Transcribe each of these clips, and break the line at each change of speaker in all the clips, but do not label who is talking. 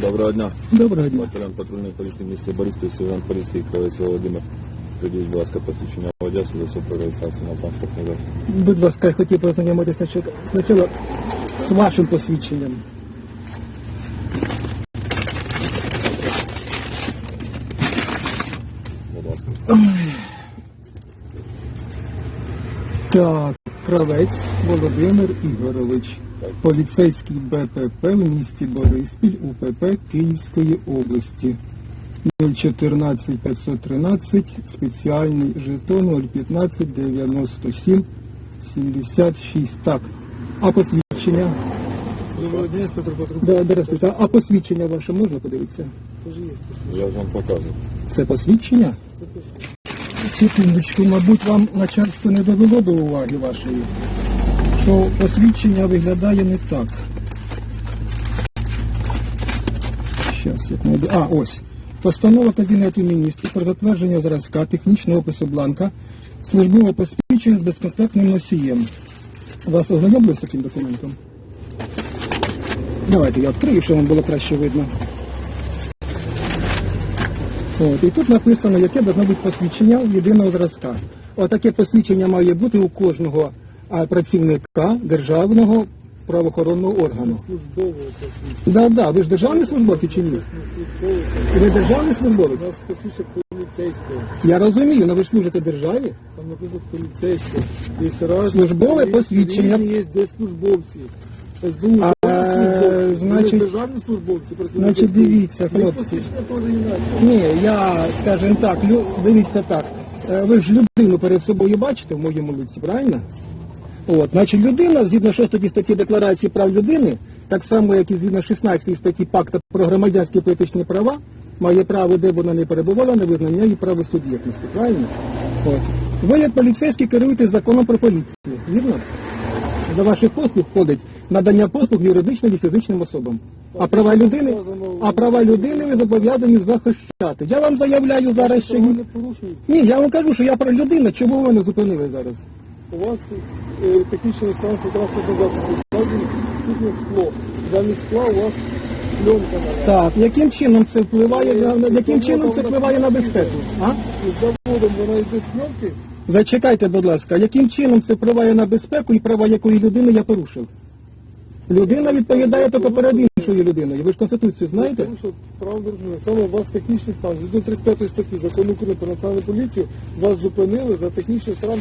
Доброго дня.
Доброго дня.
Батальйон патрульної поліції місті Бориспіль, сержант поліції Кравець Володимир. Придіть, будь ласка, посвідчення водія, свідоцтво про реєстрацію на транспортний засіб.
Будь ласка, я хотів познайомитися спочатку- спочатку з вашим посвідченням. Так, кравець Володимир Ігорович, поліцейський БПП в місті Бориспіль, УПП Київської області. 014 513, спеціальний жетон 015 97 76. Так, а посвідчення?
Доброго дня, патруль.
Да, здравствуйте. А посвідчення ваше можна подивитися?
Я ж вам показую.
Це посвідчення? Секундочку, мабуть, вам начальство не довело до уваги вашої, що посвідчення виглядає не так. Щас, як знайду. А, ось. Постанова Кабінету міністрів про затвердження зразка технічного опису бланка службового посвідчення з безконтактним носієм. Вас ознайомили з таким документом? Давайте я відкрию, щоб вам було краще видно. От, і тут написано, яке бути посвідчення єдиного зразка. Отаке посвідчення має бути у кожного а, працівника державного правоохоронного органу. Да, да, ви ж державний службовець чи ні? Ви державний службовець? Я розумію, але ви ж служите державі.
Там написано поліцейського.
Службове посвідчення.
Є де службовці. СБУ
А, значить-
державні службовці.
значить, дивіться, хлопці. Ні, я, скажімо так, лю, дивіться так. е, Ви ж людину перед собою бачите в моєму лиці, правильно? От, значить, людина, згідно 6 статті Декларації прав людини, так само, як і згідно 16 статті Пакта про громадянські політичні права, має право, де б вона не перебувала, на визнання і право суб'єктності, правильно? От. Ви, як поліцейські, керуєте законом про поліцію, вірно? До ваших послуг входить надання послуг юридичним і фізичним особам. А права людини, а права людини ви зобов'язані захищати. Я вам заявляю зараз, що ні. я вам кажу, що я про людину. Чому ви мене зупинили зараз?
У вас е, технічна станція транспортного засобу. Відсутнє скло. Замість скла у вас пленка на
Так, яким чином це впливає на на- яким чином це впливає на безпеку? А?
І заводом вона йде з пленки.
Зачекайте, будь ласка, яким чином це впливає на безпеку і права якої людини я порушив? Людина відповідає тільки перед іншою людиною. Ви ж конституцію знаєте?
Тому що право державне. Саме у вас технічний стан. Згідно 35 статті закону України про національну поліцію вас зупинили за технічний стан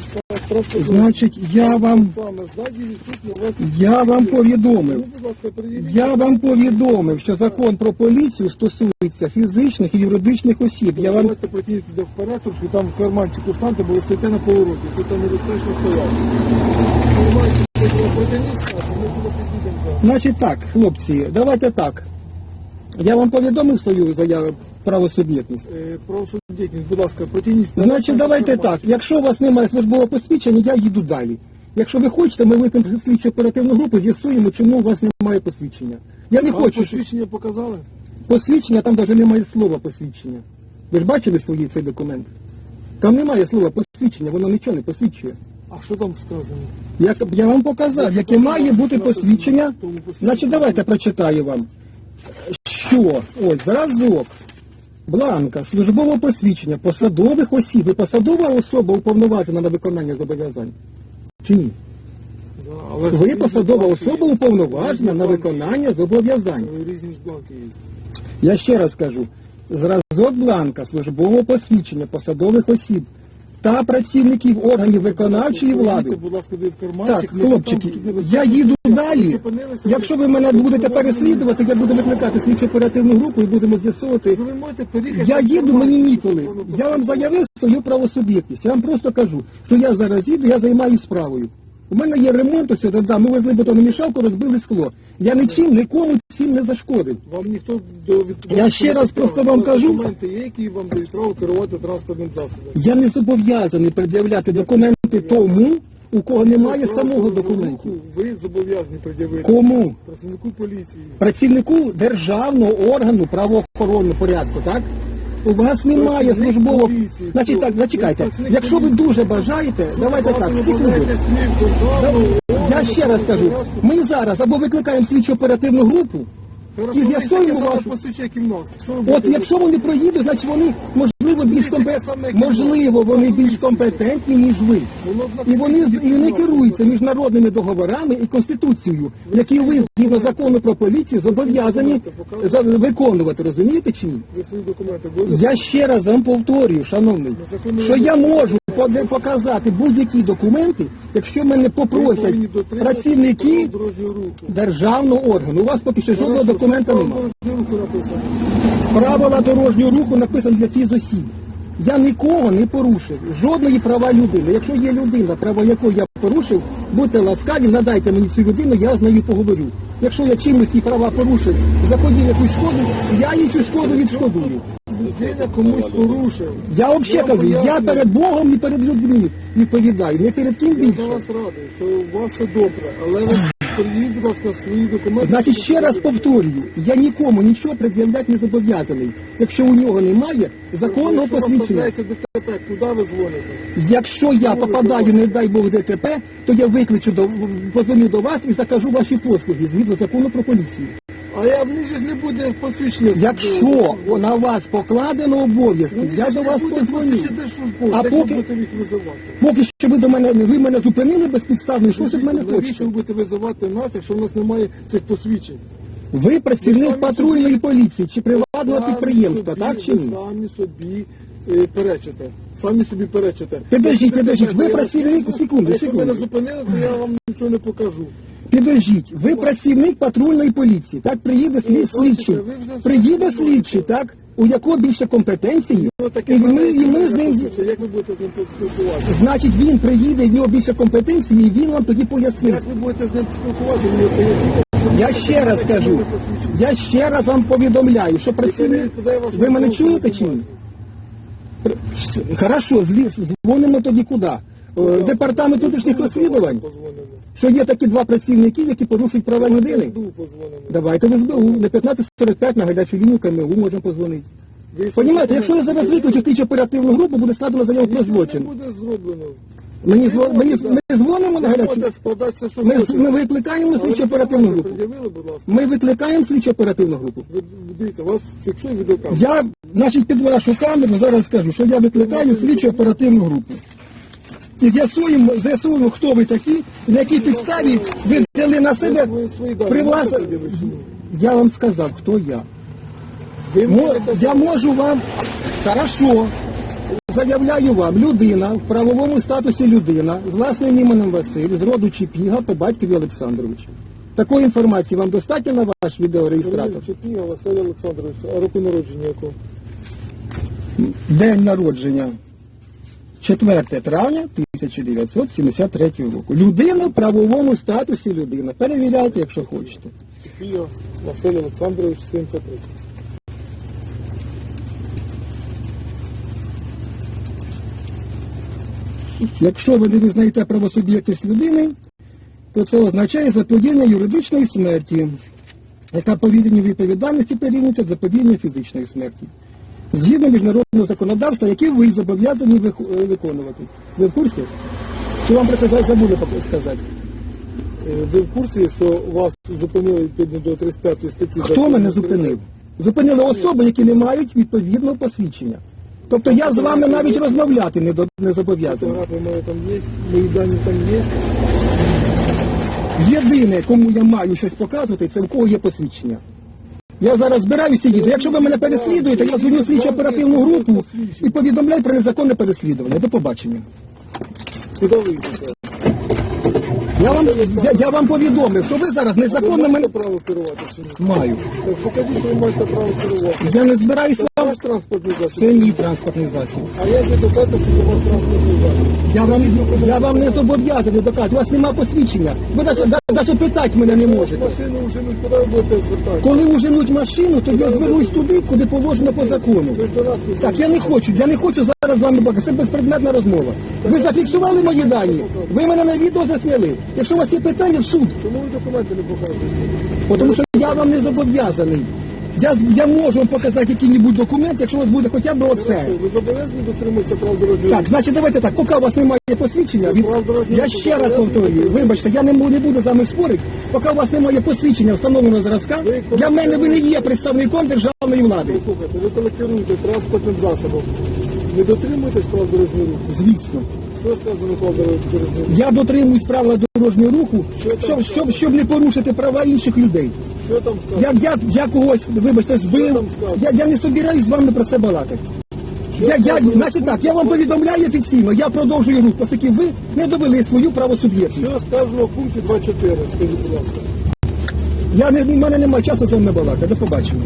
Значить, я вам
Саме ззаді відсутні у вас...
я вам повідомив.
Ну, будь ласка, перевіріть.
Я вам повідомив, що закон про поліцію стосується фізичних і юридичних осіб. Я вам
Давайте протягніть туди вперед, трошки там в карманчику станьте, бо ви стоїте на повороті. Тут там небезпечно стояти. Карманчик туди протягніть, а ми туди підійдемо.
Значить так, хлопці, давайте так. Я вам повідомив свою заяву правосуб'єктність.
Е, Про будь ласка, протягніть.
Значить, давайте так. Якщо у вас немає службового посвідчення, я їду далі. Якщо ви хочете, ми викликаємо слідчу оперативну групу, з'ясуємо, чому у вас немає посвідчення. Я не
Вам
хочу, щоб
посвідчення показали?
посвідчення, там навіть немає слова посвідчення. Ви ж бачили свої цей документ? Там немає слова посвідчення, воно нічого не посвідчує.
А що там сказано?
Я, я вам показав, яке має бути посвідчення. Значить, давайте прочитаю вам. Що? Ось, зразок. Бланка, службове посвідчення посадових осіб. Ви посадова особа уповноважена на виконання зобов'язань? Чи ні?
Да, але ж
Ви
різні
посадова
бланки
особа
є.
уповноважена
Різні
на
бланки
виконання зобов'язань.
є. Різні ж бланки є.
Я ще раз кажу. Зразок бланка службового посвідчення посадових осіб та працівників органів виконавчої влади.
Будь ласка, де в карманчик.
Так, хлопчики,
там,
я їду далі.
Зупинилися,
Якщо ви мене будете переслідувати, я буду викликати слідчу оперативну групу і будемо з'ясовувати.
Ви можете переїхати.
Я їду, мені ніколи. Я вам заявив свою правосуб'єктність. Я вам просто кажу, що я зараз їду, я займаюся справою. У мене є ремонт, ось сюди, да, ми везли бетономішалку, розбили скло. Я нічим нікому цим не зашкодив.
Вам ніхто до від...
Я ще раз просто вам кажу.
Документи є, які вам дають право керувати транспортним засобом.
Я не зобов'язаний пред'являти документи тому, у кого немає самого документу.
Ви зобов'язані пред'явити
Кому?
працівнику поліції.
Працівнику державного органу правоохоронного порядку, так? У вас немає службового.
поліції.
Значить так, зачекайте. Якщо ви дуже бажаєте, давайте так, секунду. Я ще раз кажу, ми зараз або викликаємо слідчу оперативну групу, і з'ясуємо вашу. От якщо вони проїдуть, значить вони можливо більш
як і ми.
можливо, вони більш компетентні, ніж ви. І вони з- і вони керуються міжнародними договорами і конституцією, які ви згідно закону про поліцію зобов'язані за- виконувати. Розумієте чи ні?
Документи?
Я ще раз вам повторюю, шановний, що я можу поде- показати будь-які документи, якщо мене попросять працівники державного органу. У вас поки що жодного документа немає. Правила дорожнього руху написані для фізосіб. Я нікого не порушив, жодної права людини. Якщо є людина, право якої я порушив, будьте ласкаві, надайте мені цю людину, я з нею поговорю. Якщо я чимось ці права порушив, заподів якусь шкоду, я їй цю шкоду відшкодую.
Людина комусь порушив.
Я взагалі кажу, я перед Богом і перед людьми відповідаю, не перед ким
Я
більше.
вас радий, що у вас все добре, але ви будь ласка, свої документи.
Значить, ще раз повторюю, я нікому нічого пред'являти не зобов'язаний. Якщо у нього немає законного
Якщо вас
посвідчення.
трапляється ДТП, куди ви дзвоните?
Якщо я попадаю, не дай Бог ДТП, то я викличу до позвоню до вас і закажу ваші послуги згідно закону про поліцію.
А я мені ж не буде посвідчення.
Якщо на вас покладено обов'язки,
Ну,
я до вас позвоню. А поки-
їх визивати?
Поки що ви до мене ви мене зупинили безпідставно, щось від мене
Навіщо
хочете.
ви будете визивати нас, якщо в нас немає цих посвідчень?
Ви
Ви
працівник патрульної поліції чи приватного підприємства, так чи
ви
ні?
Самі собі е, перечите. Самі собі перечите.
Підождіть, підождіть, ви працівник-
візьму,
секунду,
Якщо
секунду.
мене зупинили, то я вам нічого не покажу.
Підождіть, ви працівник патрульної поліції, так приїде слід слідчий. Приїде слідчий, так? У якого більше компетенції,
Ну,
і ми, і ми з ним.
Як ви будете з ним спілкуватися?
Значить, він приїде, в нього більше компетенції, і він вам тоді пояснить.
Як ви будете з ним спілкуватися.
Я ще раз кажу, я ще раз вам повідомляю, що працівник. Ви мене чуєте чи ні? Хорошо, дзвонимо тоді куди? Е, Департамент внутрішніх розслідувань, що є такі два працівники, які порушують права людини. Давайте в СБУ. На 15.45 на гарячу лінію КМУ можемо позвонити. Понімаєте, якщо я зараз виключу слідчо оперативну групу, буде складено заяву про злочин.
буде зроблено.
Мені, зво- мені ми дзвонимо на гарячу.
можете складатися, що
Ми,
хочете.
ми викликаємо
ви
оперативну групу.
пред'явили, будь ласка.
Ми викликаємо слідчо оперативну групу.
Ви дивіться, вас фіксує відеокамера.
Я, значить, під вашу камеру зараз скажу, що я викликаю слідчо оперативну групу. І з'ясуємо, з'ясуємо, хто ви такі, на якій підставі ви взяли на себе при вас. Я вам сказав, хто я. Мо- Я можу вам, хорошо, заявляю вам, людина в правовому статусі людина з власним іменем Василь, з роду Чіпіга по батькові Олександровичу. Такої інформації вам достатньо на ваш відеореєстратор?
Чепіга Василь Олександрович, а року народження якого?
День народження 4 травня 1973 року. Людина в правовому статусі людина. Перевіряйте, якщо хочете.
Чепіга Василь Олександрович, 73.
Якщо ви не визнаєте правосуб'єктність людини, то це означає заподіяння юридичної смерті, яка по відповідальності порівнюється з заподіянням фізичної смерті. Згідно міжнародного законодавства, яке ви зобов'язані е, виконувати. Ви в курсі? Чи вам про це забули сказати?
Е, Ви в курсі, що вас зупинили відповідно до 35 статті?
Хто мене зупинив? Зупинили особи, які не мають відповідного посвідчення. Тобто я з вами навіть розмовляти не, до- не зобов'язаний.
Фотографії мої там є, мої дані там є.
Єдине, кому я маю щось показувати, це в кого є посвідчення. Я зараз збираюся їду. Якщо ви мене переслідуєте, я звоню слідчу оперативну групу і повідомляю про незаконне переслідування. До побачення.
Куди ви йдете?
Я вам, я, я вам повідомив, що ви зараз незаконно мене
право керувати
маю.
Так покажіть, що ви маєте право керувати.
Я не збираюся.
Ваш транспортний засіб.
Це мій транспортний засіб.
А як ви доказати, що це ваш транспортний засіб?
Я вам, я вам не зобов'язаний доказати. У вас нема посвідчення. Ви навіть питати мене не можете.
Машину вже не куди ви будете звертати?
Коли уженуть машину, то я звернусь туди, куди положено по закону.
Ви ж до нас не
Так, я не хочу, я не хочу зараз з вами бачити. Це безпредметна розмова. Ви зафіксували мої дані, ви мене на відео засняли. Якщо у вас є питання в суд,
Чому ви документи не показуєте?
тому що я вам не зобов'язаний. Я, я можу вам показати який-небудь документ, якщо у вас буде хоча б оце.
Ви зобов'язані дотримуватися прав дорожнього
Так, значить, давайте так, поки у вас немає посвідчення, від...
Прав дорожнього
я
руху
ще раз
зобов'язані
повторюю, вибачте, я не, м- не буду з вами спорити, поки у вас немає посвідчення встановленого зразка,
Ви
для мене ви не є представником державної влади.
Послухайте, ви коли керуєте транспортним засобом, не дотримуєтесь прав дорожнього руху?
Звісно.
Що сказано прав дорожнього руху?
Я дотримуюсь правила дорожнього руху,
Що там
щоб, щоб, щоб не порушити права інших людей.
Що там сказано?
Я, я, я когось, вибачте,
сказано?
Я, я не собираюсь з вами про це балакати. Я, я, значить так, я вам повідомляю офіційно, я продовжую рух, оскільки ви не довели свою правосуб'єктність.
Що сказано в пункті 24? Скажіть, будь ласка.
Я не, в мене немає часу з вами балакати. До побачення.